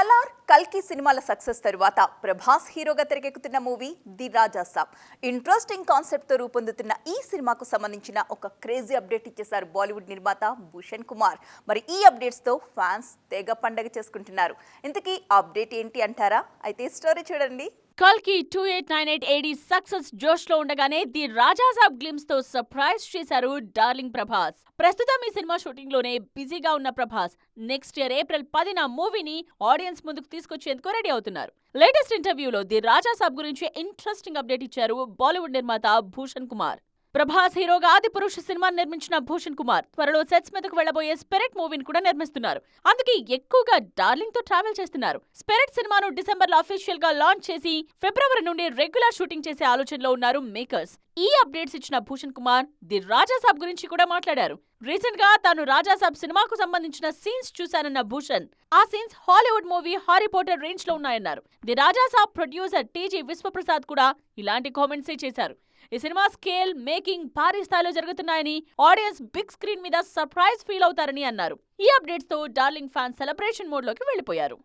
Colour కల్కి సినిమాల success తరువాత ప్రభాస్ హీరోగా తెరకెక్కుతున్న movie the Raja Saab. Interesting కాన్సెప్ట్తో రూపొందుతున్న ఈ సినిమాకు సంబంధించిన ఒక క్రేజీ అప్డేట్ ఇచ్చేశారు బాలీవుడ్ నిర్మాత భూషణ్ కుమార్. మరి ఈ అప్డేట్స్తో ఫ్యాన్స్ తెగ పండగ చేసుకుంటున్నారు. ఇంతకీ అప్డేట్ ఏంటి అంటారా? అయితే స్టోరీ చూడండి. కల్కి two eight nine eight AD success జోష్లో ఉండగానే ది రాజాసాబ్ గ్లిమ్స్తో సర్ప్రైజ్ చేశారు డార్లింగ్ ప్రభాస్. ప్రస్తుతం ఈ సినిమా షూటింగ్లోనే బిజీగా ఉన్న ప్రభాస్. నెక్స్ట్ ఇయర్ ఏప్రిల్ పదిన మూవీని ఆడియన్స్ ముందుకు తీసుకొచ్చేందుకు రెడీ అవుతున్నారు. లేటెస్ట్ ఇంటర్వ్యూలో ది రాజాసాబ్ గురించి ఇంట్రెస్టింగ్ అప్డేట్ ఇచ్చారు బాలీవుడ్ నిర్మాత భూషణ్ కుమార్. ప్రభాస్ హీరోగా ఆది పురుష సినిమా నిర్మించిన భూషణ్ కుమార్ త్వరలో సెట్స్ మీదకు వెళ్ళబోయే స్పిరిట్ మూవీని కూడా నిర్మిస్తున్నారు. అందుకే ఎక్కువగా డార్లింగ్తో ట్రావెల్ చేస్తున్నారు. స్పిరిట్ సినిమాను డిసెంబర్లో అఫీషియల్గా లాంచ్ చేసి ఫిబ్రవరి నుండి రెగ్యులర్ షూటింగ్ చేసే ఆలోచనలో ఉన్నారు మేకర్స్. ఈ అప్డేట్స్ ఇచ్చిన భూషణ్ కుమార్ ది రాజాసాబ్ గురించి కూడా మాట్లాడారు. రీసెంట్గా తాను రాజాసాబ్ సినిమాకు సంబంధించిన సీన్స్ చూశానన్న భూషణ్. ఆ scenes Hollywood movie Harry Potter రేంజ్లో ఉన్నాయన్నారు. The Raja Saab producer TG Vishwaprasad కూడా ఇలాంటి కామెంట్సే చేశారు. ఈ సినిమా స్కేల్ మేకింగ్ భారీ స్థాయిలో జరుగుతున్నాయని ఆడియన్స్ బిగ్ స్క్రీన్ మీద సర్ప్రైజ్ ఫీల్ అవుతారని అన్నారు. ఈ అప్డేట్స్తో డార్లింగ్ ఫ్యాన్స్ సెలబ్రేషన్ మోడ్లోకి వెళ్ళిపోయారు